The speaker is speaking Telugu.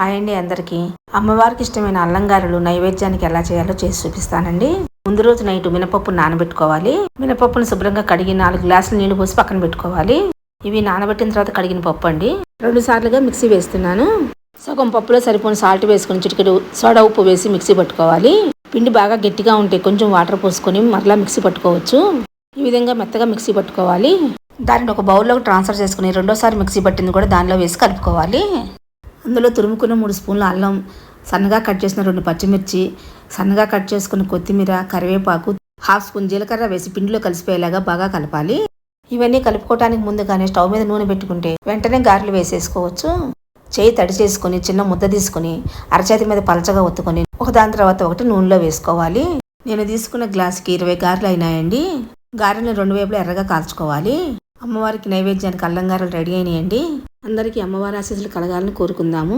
హాయ్ అండి అందరికీ. అమ్మవారికి ఇష్టమైన అల్లంగారులు నైవేద్యానికి ఎలా చేయాలో చేసి చూపిస్తానండి. ముందు రోజు నైట్ మినపప్పు నానబెట్టుకోవాలి. మినపప్పును శుభ్రంగా కడిగి నాలుగు గ్లాసులు నీళ్ళు పోసి పక్కన పెట్టుకోవాలి. ఇవి నానబెట్టిన తర్వాత కడిగిన పప్పు అండి. రెండు సార్లుగా మిక్సీ వేస్తున్నాను. సగం పప్పులో సరిపోని సాల్ట్ వేసుకొని చిటికెడు సోడా ఉప్పు వేసి మిక్సీ పట్టుకోవాలి. పిండి బాగా గట్టిగా ఉంటే కొంచెం వాటర్ పోసుకొని మరలా మిక్సీ పట్టుకోవచ్చు. ఈ విధంగా మెత్తగా మిక్సీ పట్టుకోవాలి. దానిని ఒక బౌల్లోకి ట్రాన్స్ఫర్ చేసుకుని రెండోసారి మిక్సీ పట్టింది కూడా దానిలో వేసి కలుపుకోవాలి. అందులో తురుముకున్న మూడు స్పూన్ల అల్లం సన్నగా కట్ చేసిన రెండు పచ్చిమిర్చి సన్నగా కట్ చేసుకున్న కొత్తిమీర కరివేపాకు హాఫ్ స్పూన్ జీలకర్ర వేసి పిండిలో కలిసిపోయేలాగా బాగా కలపాలి. ఇవన్నీ కలుపుకోవడానికి ముందుగానే స్టవ్ మీద నూనె పెట్టుకుంటే వెంటనే గారెలు వేసేసుకోవచ్చు. చేయి తడి చేసుకుని చిన్న ముద్ద తీసుకొని అరచేతి మీద పలచగా ఒత్తుకొని ఒక దాని తర్వాత ఒకటి నూనెలో వేసుకోవాలి. నేను తీసుకున్న గ్లాస్కి ఇరవై గారెలు అయినాయండి. గారెలను రెండు వైపులా ఎర్రగా కాల్చుకోవాలి. అమ్మవారికి నైవేద్యానికి అల్లంగారెలు రెడీ అయినాయండి. అందరికీ అమ్మవారి ఆశీస్సులు కలగాలని కోరుకుందాము.